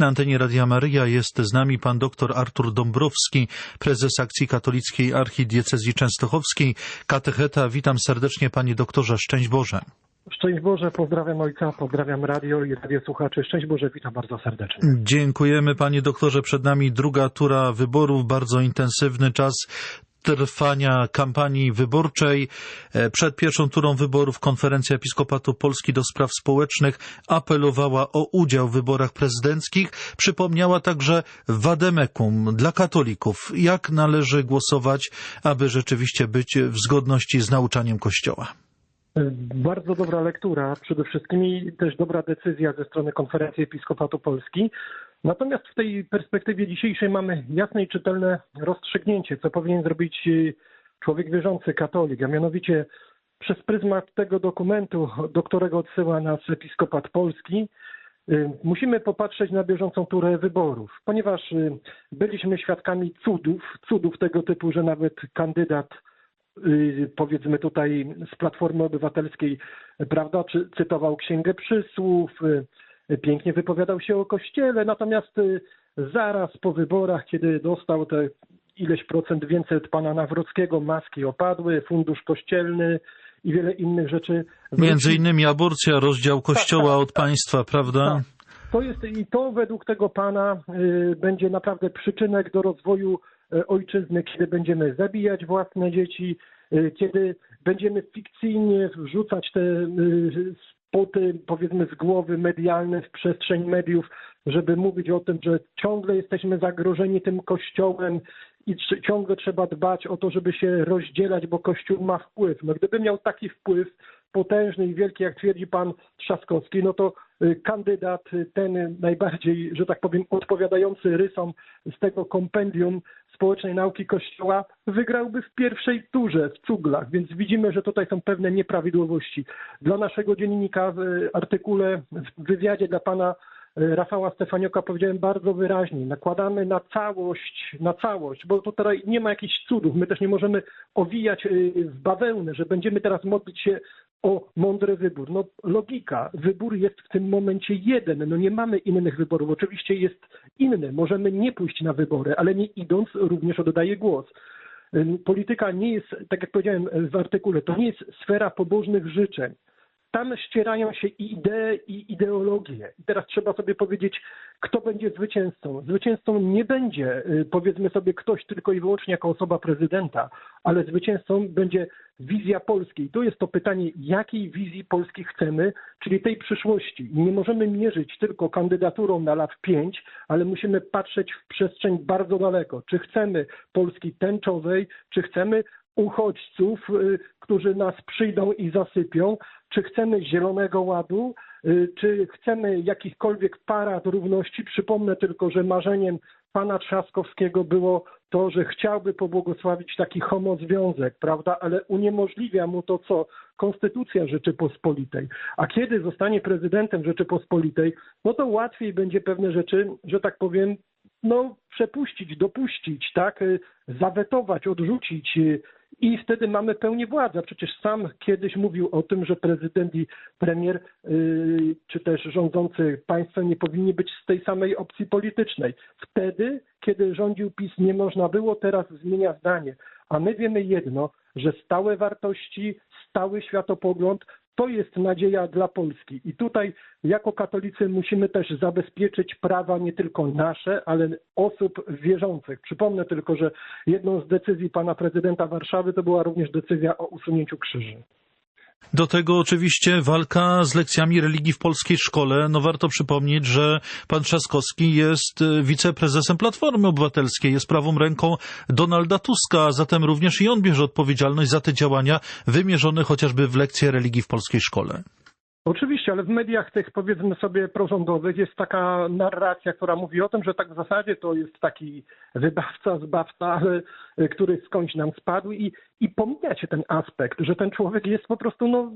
Na antenie Radia Maryja jest z nami pan dr Artur Dąbrowski, prezes Akcji Katolickiej Archidiecezji Częstochowskiej, katecheta. Witam serdecznie panie doktorze, szczęść Boże. Szczęść Boże, pozdrawiam ojca, pozdrawiam radio i radio słuchaczy. Szczęść Boże, witam bardzo serdecznie. Dziękujemy panie doktorze. Przed nami druga tura wyborów, bardzo intensywny czas trwania kampanii wyborczej. Przed pierwszą turą wyborów Konferencja Episkopatu Polski do Spraw Społecznych apelowała o udział w wyborach prezydenckich. Przypomniała także wademekum dla katolików, jak należy głosować, aby rzeczywiście być w zgodności z nauczaniem Kościoła. Bardzo dobra lektura, przede wszystkim i też dobra decyzja ze strony Konferencji Episkopatu Polski. Natomiast w tej perspektywie dzisiejszej mamy jasne i czytelne rozstrzygnięcie, co powinien zrobić człowiek wierzący, katolik, a mianowicie przez pryzmat tego dokumentu, do którego odsyła nas Episkopat Polski, musimy popatrzeć na bieżącą turę wyborów, ponieważ byliśmy świadkami cudów, cudów tego typu, że nawet kandydat powiedzmy tutaj z Platformy Obywatelskiej, prawda, czy cytował Księgę Przysłów, pięknie wypowiadał się o Kościele, natomiast zaraz po wyborach, kiedy dostał te ileś procent więcej od pana Nawrockiego, maski opadły, fundusz kościelny i wiele innych rzeczy. Między innymi aborcja, rozdział Kościoła tak, tak, od państwa, prawda? Tak. To jest i to według tego pana y, będzie naprawdę przyczynek do rozwoju ojczyzny, kiedy będziemy zabijać własne dzieci, kiedy będziemy fikcyjnie wrzucać te spoty, powiedzmy, z głowy medialne w przestrzeń mediów, żeby mówić o tym, że ciągle jesteśmy zagrożeni tym kościołem i ciągle trzeba dbać o to, żeby się rozdzielać, bo kościół ma wpływ. No gdyby miał taki wpływ potężny i wielki, jak twierdzi pan Trzaskowski, no to kandydat ten najbardziej, że tak powiem, odpowiadający rysom z tego kompendium społecznej nauki Kościoła wygrałby w pierwszej turze w cuglach, więc widzimy, że tutaj są pewne nieprawidłowości. Dla naszego dziennika w artykule, w wywiadzie dla pana Rafała Stefanioka powiedziałem bardzo wyraźnie, nakładamy na całość, na całość, bo tutaj nie ma jakichś cudów, my też nie możemy owijać w bawełnę, że będziemy teraz modlić się o mądry wybór. No logika, wybór jest w tym momencie jeden, no nie mamy innych wyborów, oczywiście jest inny, możemy nie pójść na wybory, ale nie idąc również oddaje głos. Polityka nie jest, tak jak powiedziałem w artykule, to nie jest sfera pobożnych życzeń tam ścierają się idee, i ideologie. I teraz trzeba sobie powiedzieć, kto będzie zwycięzcą. Zwycięzcą nie będzie, powiedzmy sobie, ktoś tylko i wyłącznie jako osoba prezydenta, ale zwycięzcą będzie wizja Polski. I tu jest to pytanie, jakiej wizji Polski chcemy, czyli tej przyszłości. Nie możemy mierzyć tylko kandydaturą na lat pięć, ale musimy patrzeć w przestrzeń bardzo daleko. Czy chcemy Polski tęczowej, czy chcemy uchodźców, którzy nas przyjdą i zasypią, czy chcemy Zielonego Ładu, czy chcemy jakichkolwiek parad równości. Przypomnę tylko, że marzeniem pana Trzaskowskiego było to, że chciałby pobłogosławić taki homozwiązek, prawda, ale uniemożliwia mu to co? Konstytucja Rzeczypospolitej. A kiedy zostanie prezydentem Rzeczypospolitej, no to łatwiej będzie pewne rzeczy, że tak powiem, no przepuścić, dopuścić, tak, zawetować, odrzucić i wtedy mamy pełnię władzy. Przecież sam kiedyś mówił o tym, że prezydent i premier, yy, czy też rządzący państwem nie powinni być z tej samej opcji politycznej. Wtedy, kiedy rządził PiS, nie można było, teraz zmienia zdanie. A my wiemy jedno, że stałe wartości, stały światopogląd to jest nadzieja dla Polski. I tutaj jako katolicy musimy też zabezpieczyć prawa nie tylko nasze, ale osób wierzących. Przypomnę tylko, że jedną z decyzji pana prezydenta Warszawy to była również decyzja o usunięciu krzyży. Do tego oczywiście walka z lekcjami religii w polskiej szkole. No warto przypomnieć, że pan Trzaskowski jest wiceprezesem Platformy Obywatelskiej, jest prawą ręką Donalda Tuska, a zatem również i on bierze odpowiedzialność za te działania wymierzone chociażby w lekcje religii w polskiej szkole. Oczywiście, ale w mediach tych powiedzmy sobie prorządowych jest taka narracja, która mówi o tym, że tak w zasadzie to jest taki wybawca, zbawca, ale, który skądś nam spadł i, i pomija się ten aspekt, że ten człowiek jest po prostu no,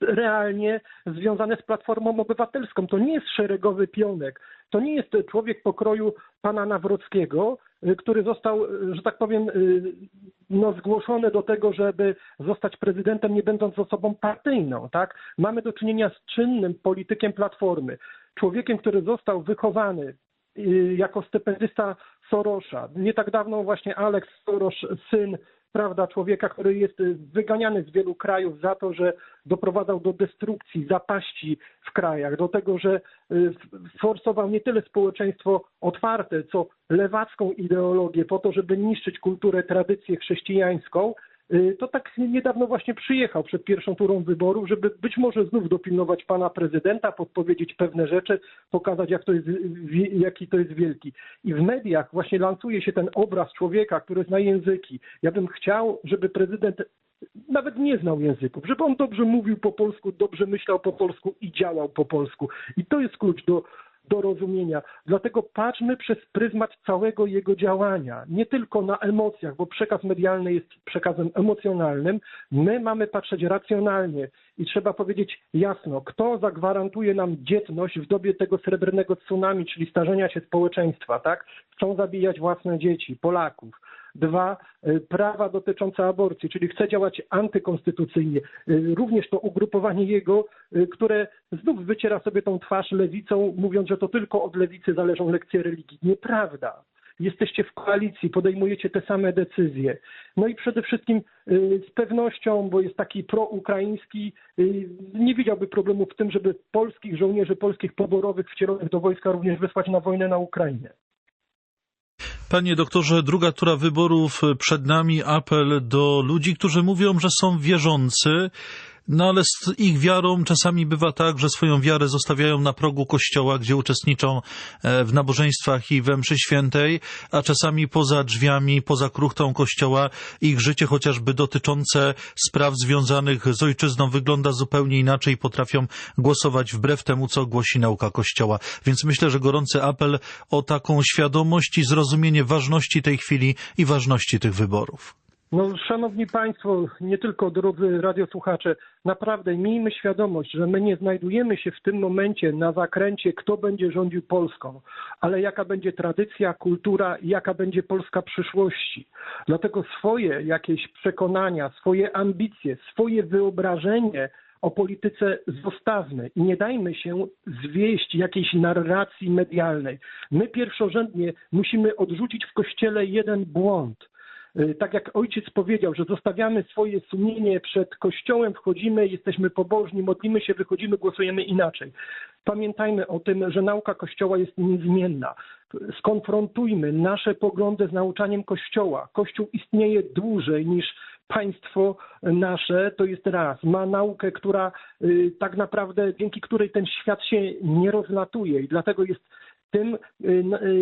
realnie związany z Platformą Obywatelską. To nie jest szeregowy pionek, to nie jest człowiek pokroju pana Nawrockiego, który został, że tak powiem, no, zgłoszony do tego, żeby zostać prezydentem, nie będąc osobą partyjną. Tak? Mamy do czynienia z czynnym politykiem Platformy, człowiekiem, który został wychowany y, jako stypendysta Sorosza. Nie tak dawno właśnie Alex Soros, syn prawda, człowieka, który jest y, wyganiany z wielu krajów za to, że doprowadzał do destrukcji, zapaści w krajach, do tego, że y, forsował nie tyle społeczeństwo otwarte, co lewacką ideologię po to, żeby niszczyć kulturę, tradycję chrześcijańską, to tak niedawno właśnie przyjechał przed pierwszą turą wyborów, żeby być może znów dopilnować pana prezydenta, podpowiedzieć pewne rzeczy, pokazać jak to jest, jaki to jest wielki. I w mediach właśnie lansuje się ten obraz człowieka, który zna języki. Ja bym chciał, żeby prezydent nawet nie znał języków, żeby on dobrze mówił po polsku, dobrze myślał po polsku i działał po polsku. I to jest klucz do, do rozumienia. Dlatego patrzmy przez pryzmat całego jego działania, nie tylko na emocjach, bo przekaz medialny jest przekazem emocjonalnym. My mamy patrzeć racjonalnie i trzeba powiedzieć jasno, kto zagwarantuje nam dzietność w dobie tego srebrnego tsunami, czyli starzenia się społeczeństwa, tak? Chcą zabijać własne dzieci, Polaków. Dwa, y, prawa dotyczące aborcji, czyli chce działać antykonstytucyjnie. Y, Również to ugrupowanie jego, y, które znów wyciera sobie tą twarz lewicą, mówiąc, że to tylko od lewicy zależą lekcje religii. Nieprawda. Jesteście w koalicji, podejmujecie te same decyzje. No i przede wszystkim z pewnością, bo jest taki proukraiński, nie widziałby problemu w tym, żeby polskich żołnierzy, polskich poborowych wcielonych do wojska również wysłać na wojnę na Ukrainę. Panie doktorze, druga tura wyborów przed nami. Apel do ludzi, którzy mówią, że są wierzący, no ale z ich wiarą czasami bywa tak, że swoją wiarę zostawiają na progu kościoła, gdzie uczestniczą e, w nabożeństwach i we mszy świętej, a czasami poza drzwiami, poza kruchtą kościoła ich życie chociażby dotyczące spraw związanych z ojczyzną wygląda zupełnie inaczej, potrafią głosować wbrew temu, co głosi nauka kościoła. Więc myślę, że gorący apel o taką świadomość i zrozumienie ważności tej chwili i ważności tych wyborów. No, szanowni Państwo, nie tylko drodzy radiosłuchacze, naprawdę miejmy świadomość, że my nie znajdujemy się w tym momencie na zakręcie, kto będzie rządził Polską, ale jaka będzie tradycja, kultura i jaka będzie Polska przyszłości. Dlatego swoje jakieś przekonania, swoje ambicje, swoje wyobrażenie o polityce zostawmy i nie dajmy się zwieść jakiejś narracji medialnej. My pierwszorzędnie musimy odrzucić w Kościele jeden błąd – tak jak ojciec powiedział, że zostawiamy swoje sumienie przed kościołem, wchodzimy, jesteśmy pobożni, modlimy się, wychodzimy, głosujemy inaczej. Pamiętajmy o tym, że nauka kościoła jest niezmienna. Skonfrontujmy nasze poglądy z nauczaniem kościoła. Kościół istnieje dłużej niż państwo nasze, to jest raz. Ma naukę, która y, tak naprawdę, dzięki której ten świat się nie rozlatuje i dlatego jest tym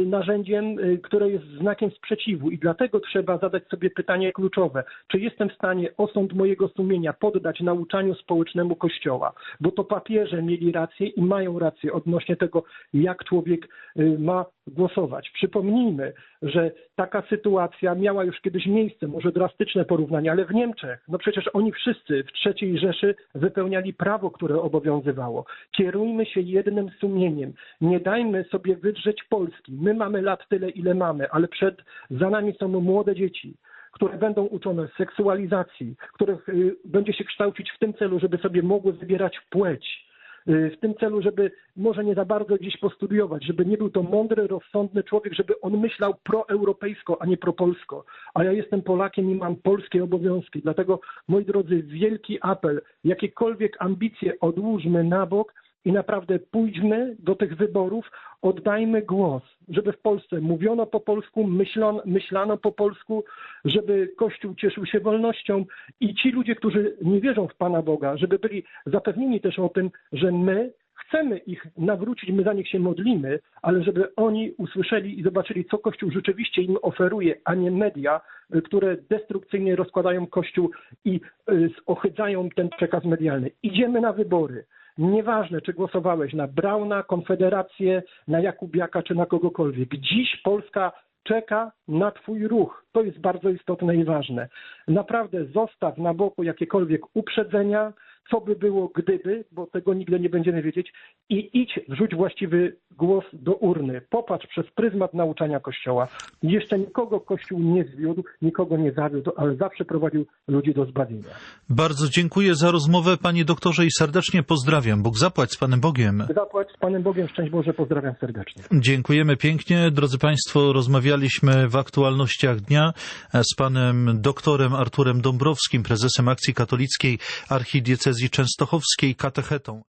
narzędziem, które jest znakiem sprzeciwu i dlatego trzeba zadać sobie pytanie kluczowe, czy jestem w stanie osąd mojego sumienia poddać nauczaniu społecznemu Kościoła, bo to papieże mieli rację i mają rację odnośnie tego, jak człowiek ma głosować. Przypomnijmy, że taka sytuacja miała już kiedyś miejsce, może drastyczne porównanie, ale w Niemczech, no przecież oni wszyscy w III Rzeszy wypełniali prawo, które obowiązywało. Kierujmy się jednym sumieniem. Nie dajmy sobie wydrzeć Polski. My mamy lat tyle, ile mamy, ale przed, za nami są młode dzieci które będą uczone seksualizacji, których y, będzie się kształcić w tym celu, żeby sobie mogły wybierać płeć w tym celu, żeby może nie za bardzo gdzieś postudiować, żeby nie był to mądry, rozsądny człowiek, żeby on myślał proeuropejsko, a nie propolsko. A ja jestem Polakiem i mam polskie obowiązki. Dlatego, moi drodzy, wielki apel, jakiekolwiek ambicje odłóżmy na bok i naprawdę pójdźmy do tych wyborów, oddajmy głos, żeby w Polsce mówiono po polsku, myślono, myślano po polsku, żeby Kościół cieszył się wolnością i ci ludzie, którzy nie wierzą w Pana Boga, żeby byli zapewnieni też o tym, że my chcemy ich nawrócić, my za nich się modlimy, ale żeby oni usłyszeli i zobaczyli, co Kościół rzeczywiście im oferuje, a nie media, które destrukcyjnie rozkładają Kościół i ohydzają ten przekaz medialny. Idziemy na wybory. Nieważne, czy głosowałeś na Brauna, Konfederację, na Jakubiaka, czy na kogokolwiek. Dziś Polska czeka na Twój ruch. To jest bardzo istotne i ważne. Naprawdę zostaw na boku jakiekolwiek uprzedzenia, co by było gdyby, bo tego nigdy nie będziemy wiedzieć i idź, wrzuć właściwy głos do urny. Popatrz przez pryzmat nauczania Kościoła. Jeszcze nikogo Kościół nie zwiódł, nikogo nie zawiódł, ale zawsze prowadził ludzi do zbawienia. Bardzo dziękuję za rozmowę, panie doktorze, i serdecznie pozdrawiam. Bóg zapłać z Panem Bogiem. Zapłać z Panem Bogiem, szczęść Boże, pozdrawiam serdecznie. Dziękujemy pięknie. Drodzy Państwo, rozmawialiśmy w aktualnościach dnia z panem doktorem Arturem Dąbrowskim, prezesem Akcji Katolickiej Archidiecezji Częstochowskiej, katechetą.